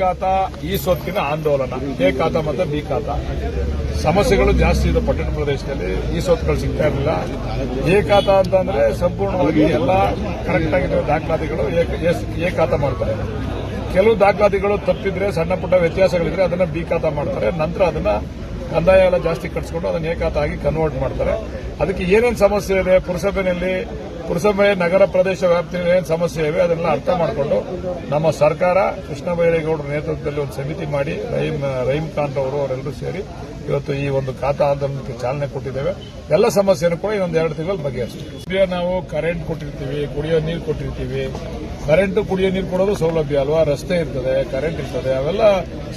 ಖಾತಾ ಈ ಸೊತ್ತಿನ ಆಂದೋಲನ, ಎ ಖಾತ ಮತ್ತು ಬಿ ಖಾತ. ಸಮಸ್ಯೆಗಳು ಜಾಸ್ತಿ ಇದೆ ಪಟ್ಟಣ ಪ್ರದೇಶದಲ್ಲಿ, ಈ ಸೊತ್ತುಗಳು ಸಿಗ್ತಾ ಇರಲಿಲ್ಲ. ಎ ಖಾತ ಅಂತಂದ್ರೆ ಸಂಪೂರ್ಣವಾಗಿ ಎಲ್ಲ ಕರೆಕ್ಟ್ ಆಗಿರೋ ದಾಖಲಾತಿಗಳು, ಎ- ಖಾತ ಮಾಡ್ತಾರೆ. ಕೆಲವು ದಾಖಲಾತಿಗಳು ತಪ್ಪಿದ್ರೆ, ಸಣ್ಣ ಪುಟ್ಟ ವ್ಯತ್ಯಾಸಗಳಿದ್ರೆ ಅದನ್ನ ಬಿ ಖಾತ ಮಾಡ್ತಾರೆ. ನಂತರ ಅದನ್ನ ಕಂದಾಯ ಎಲ್ಲ ಜಾಸ್ತಿ ಕಟ್ಸ್ಕೊಂಡು ಅದನ್ನ ಏಕಾತ ಆಗಿ ಕನ್ವರ್ಟ್ ಮಾಡ್ತಾರೆ. ಅದಕ್ಕೆ ಏನೇನು ಸಮಸ್ಯೆ ಇದೆ, ಪುರಸಭೆಯಲ್ಲಿ ಪುರಸಭೆ ನಗರ ಪ್ರದೇಶ ವ್ಯಾಪ್ತಿಯಲ್ಲಿ ಏನು ಸಮಸ್ಯೆ ಇವೆ ಅದನ್ನೆಲ್ಲ ಅರ್ಥ ಮಾಡಿಕೊಂಡು ನಮ್ಮ ಸರ್ಕಾರ ಕೃಷ್ಣ ಬೈರೇಗೌಡರ ನೇತೃತ್ವದಲ್ಲಿ ಒಂದು ಸಮಿತಿ ಮಾಡಿ ರಹೀಂ ರಹೀಂ ಖಾನ್ ಅವರು ಅವರೆಲ್ಲರೂ ಸೇರಿ ಇವತ್ತು ಈ ಒಂದು ಖಾತಾ ಆಂದೋಲನಕ್ಕೆ ಚಾಲನೆ ಕೊಟ್ಟಿದ್ದೇವೆ. ಎಲ್ಲ ಸಮಸ್ಯೆಯನ್ನು ಕೂಡ ಇನ್ನೊಂದು ಎರಡು ತಿಂಗಳು ಬಗೆಹರಿಸ್ತೀವಿ. ನಾವು ಕರೆಂಟ್ ಕೊಟ್ಟಿರ್ತೀವಿ ಕುಡಿಯೋ ನೀರು ಕೊಟ್ಟಿರ್ತೀವಿ. ಕರೆಂಟ್ ಕುಡಿಯೋ ನೀರು ಕೊಡೋದು ಸೌಲಭ್ಯ ಅಲ್ವಾ? ರಸ್ತೆ ಇರ್ತದೆ ಕರೆಂಟ್ ಇರ್ತದೆ ಅವೆಲ್ಲ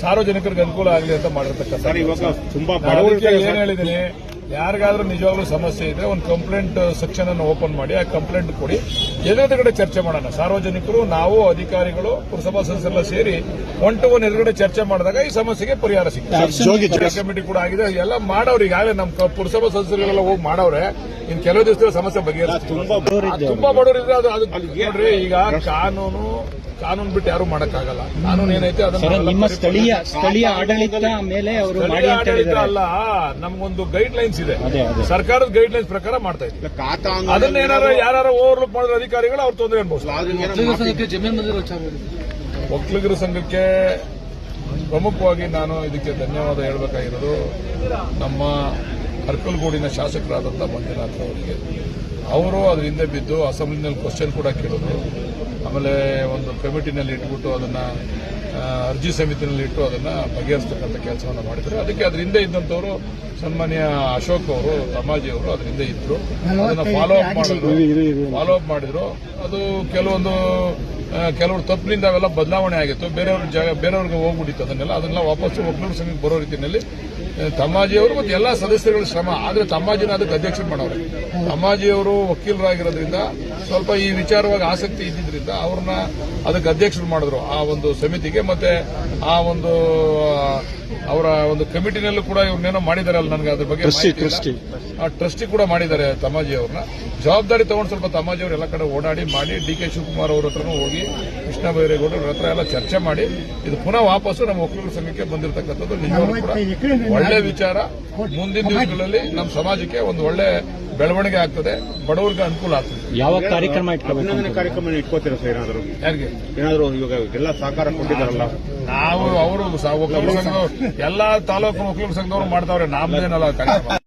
ಸಾರ್ವಜನಿಕರಿಗೆ ಅನುಕೂಲ ಆಗಲಿ ಅಂತ ಮಾಡಿರ್ತಕ್ಕಂಥ ಏನು ಹೇಳಿದ್ದೀನಿ? ಯಾರಿಗಾದ್ರೂ ನಿಜವಾಗ್ಲೂ ಸಮಸ್ಯೆ ಇದ್ರೆ ಒಂದು ಕಂಪ್ಲೇಂಟ್ ಸೆಕ್ಷನ್ ಅನ್ನು ಓಪನ್ ಮಾಡಿ ಆ ಕಂಪ್ಲೇಂಟ್ ಕೊಡಿ. ಎದುರುಗಡೆ ಚರ್ಚೆ ಮಾಡೋಣ. ಸಾರ್ವಜನಿಕರು ನಾವು ಅಧಿಕಾರಿಗಳು ಪುರಸಭಾ ಸದಸ್ಯರೆಲ್ಲ ಸೇರಿ ಒನ್ ಟು ಒನ್ ಎದುರುಗಡೆ ಚರ್ಚೆ ಮಾಡಿದಾಗ ಈ ಸಮಸ್ಯೆಗೆ ಪರಿಹಾರ ಸಿಗ್ತದೆ ಕಮಿಟಿ ಕೂಡ ಆಗಿದೆ. ಎಲ್ಲ ಮಾಡೋರು ಈಗಾಗಲೇ ನಮ್ಮ ಪುರಸಭಾ ಸದಸ್ಯರುಗಳೆಲ್ಲ ಹೋಗಿ ಮಾಡವ್ರೆ. ಇನ್ ಕೆಲವು ದಿವಸದಲ್ಲಿ ಸಮಸ್ಯೆ ಬಗೆಹರಿಸ್ತೀವಿ ತುಂಬಾ ಬಡವರು ತುಂಬಾ ಬಡವರು ಇದ್ರೆ ಅದು ಅದು ನೋಡ್ರಿ ಈಗ ಕಾನೂನು ಕಾನೂನು ಬಿಟ್ಟು ಯಾರು ಮಾಡಕ್ಕಾಗಲ್ಲ. ಕಾನೂನು ಏನೈತೆ ಅದನ್ನ ನಿಮ್ಮ ಸ್ಥಳೀಯ ಸ್ಥಳೀಯ ಆಡಳಿತ ಮೇಲೆ ಅವರು ಮಾಡಿ ಅಂತ ಆಡಳಿತ ಅಲ್ಲ ನಮ್ಗೊಂದು ಗೈಡ್ ಲೈನ್ಸ್ ಇದೆ. ಸರ್ಕಾರದ ಗೈಡ್ ಲೈನ್ಸ್ ಪ್ರಕಾರ ಮಾಡ್ತಾ ಇದ್ದೀವಿ. ಅದನ್ನ ಏನಾರ ಯಾರು ಓವರ್ಲುಕ್ ಮಾಡಿದ್ರೆ ಅಧಿಕಾರಿಗಳು ಅವ್ರು ತೊಂದರೆ ಅನ್ಬಹುದು ಒಕ್ಕಲಿಗರ ಸಂಘಕ್ಕೆ ಪ್ರಮುಖವಾಗಿ ನಾನು ಇದಕ್ಕೆ ಧನ್ಯವಾದ ಹೇಳಬೇಕಾಗಿರೋದು ನಮ್ಮ ಅರ್ಕಲ್ಗೂಡಿನ ಶಾಸಕರಾದಂಥ ಮಂಜುನಾಥ್ ಅವರಿಗೆ. ಅವರು ಅದ್ರ ಹಿಂದೆ ಬಿದ್ದು ಅಸೆಂಬ್ಲಿನಲ್ಲಿ ಕ್ವಶನ್ ಕೂಡ ಕೇಳಿದ್ರು. ಆಮೇಲೆ ಒಂದು ಕಮಿಟಿನಲ್ಲಿ ಇಟ್ಬಿಟ್ಟು ಅದನ್ನು ಅರ್ಜಿ ಸಮಿತಿನಲ್ಲಿ ಇಟ್ಟು ಅದನ್ನು ಬಗೆಹರಿಸ್ತಕ್ಕಂಥ ಕೆಲಸವನ್ನು ಮಾಡಿದ್ರು. ಅದಕ್ಕೆ ಅದ್ರ ಹಿಂದೆ ಇದ್ದಂಥವರು ಸನ್ಮಾನ್ಯ ಅಶೋಕ್ ಅವರು ತಮಾಜಿ ಅವರು ಅದ್ರ ಹಿಂದೆ ಇದ್ರು. ಅದನ್ನು ಫಾಲೋ ಅಪ್ ಮಾಡಿದ್ರು. ಫಾಲೋ ಅಪ್ ಮಾಡಿದ್ರು. ಅದು ಕೆಲವೊಂದು ಕೆಲವರು ತಪ್ಪಿನಿಂದ ಅವೆಲ್ಲ ಬದಲಾವಣೆ ಆಗಿತ್ತು. ಬೇರೆಯವ್ರ ಜಾಗ ಬೇರೆಯವ್ರಿಗೆ ಹೋಗ್ಬಿಟ್ಟಿತ್ತು ಅದನ್ನೆಲ್ಲ. ಅದನ್ನೆಲ್ಲ ವಾಪಸ್ಸು ಒಕ್ಕಲೂರು ಸಂಘಕ್ಕೆ ಬರೋ ರೀತಿಯಲ್ಲಿ ತಮ್ಮಾಜಿಯವರು ಮತ್ತು ಎಲ್ಲ ಸದಸ್ಯರುಗಳ ಶ್ರಮ. ಆದರೆ ತಮ್ಮಾಜಿನ ಅದಕ್ಕೆ ಅಧ್ಯಕ್ಷರು ಮಾಡೋರು. ತಮ್ಮಾಜಿಯವರು ವಕೀಲರಾಗಿರೋದ್ರಿಂದ ಸ್ವಲ್ಪ ಈ ವಿಚಾರವಾಗಿ ಆಸಕ್ತಿ ಇದ್ದಿದ್ರಿಂದ ಅವ್ರನ್ನ ಅದಕ್ಕೆ ಅಧ್ಯಕ್ಷರು ಮಾಡಿದ್ರು ಆ ಒಂದು ಸಮಿತಿಗೆ. ಮತ್ತೆ ಆ ಒಂದು ಅವರ ಒಂದು ಕಮಿಟಿನಲ್ಲೂ ಕೂಡ ಇವ್ರನ್ನೇನೋ ಮಾಡಿದಾರಲ್ಲ ನನಗೆ ಅದ್ರ ಬಗ್ಗೆ ಟ್ರಸ್ಟಿ. ಆ ಟ್ರಸ್ಟಿ ಕೂಡ ಮಾಡಿದ್ದಾರೆ ತಮಾಜಿ ಅವ್ರನ್ನ. ಜವಾಬ್ದಾರಿ ತಗೊಂಡು ಸ್ವಲ್ಪ ತಮಾಜಿ ಅವರು ಎಲ್ಲ ಕಡೆ ಓಡಾಡಿ ಮಾಡಿ ಡಿ ಕೆ ಶಿವಕುಮಾರ್ ಅವ್ರ ಹತ್ರನೂ ಹೋಗಿ ಕೃಷ್ಣ ಬೈರೇಗೌಡರ ಹತ್ರ ಎಲ್ಲ ಚರ್ಚೆ ಮಾಡಿ ಇದು ಪುನಃ ವಾಪಸ್ಸು ನಮ್ಮ ಒಕ್ಕಲಿಗರ ಸಂಘಕ್ಕೆ ಬಂದಿರತಕ್ಕಂಥದ್ದು. ನಿಜವಾಗ್ಲೂ ಕೂಡ ಒಳ್ಳೆ ವಿಚಾರ. ಮುಂದಿನ ದಿವಸಗಳಲ್ಲಿ ನಮ್ಮ ಸಮಾಜಕ್ಕೆ ಒಂದು ಒಳ್ಳೆ ಬೆಳವಣಿಗೆ ಆಗ್ತದೆ ಬಡವರಿಗೆ ಅನುಕೂಲ ಆಗ್ತದೆ. ಯಾವ ಕಾರ್ಯಕ್ರಮ ಇಟ್ಕೋಬೇಕು ಕಾರ್ಯಕ್ರಮ ಇಟ್ಕೋತೀರಾ ಸರ್ ಏನಾದ್ರು? ಯಾರಿಗೆ? ಏನಾದ್ರು ಇವಾಗ ಎಲ್ಲ ಸಹಕಾರ ಕೊಟ್ಟಿದ್ದಾರಲ್ಲ. ನಾವು ಅವರು ಒಕ್ಕಲಿಗರ ಸಂಘ ಎಲ್ಲಾ ತಾಲೂಕು ಮುಖ್ಯಮಂತ್ರಿ ಸಂಘದವರು ಮಾಡ್ತಾವ್ರೆ ನಮ್ದೇನಲ್ಲ ಕಾರ್ಯಕ್ರಮ?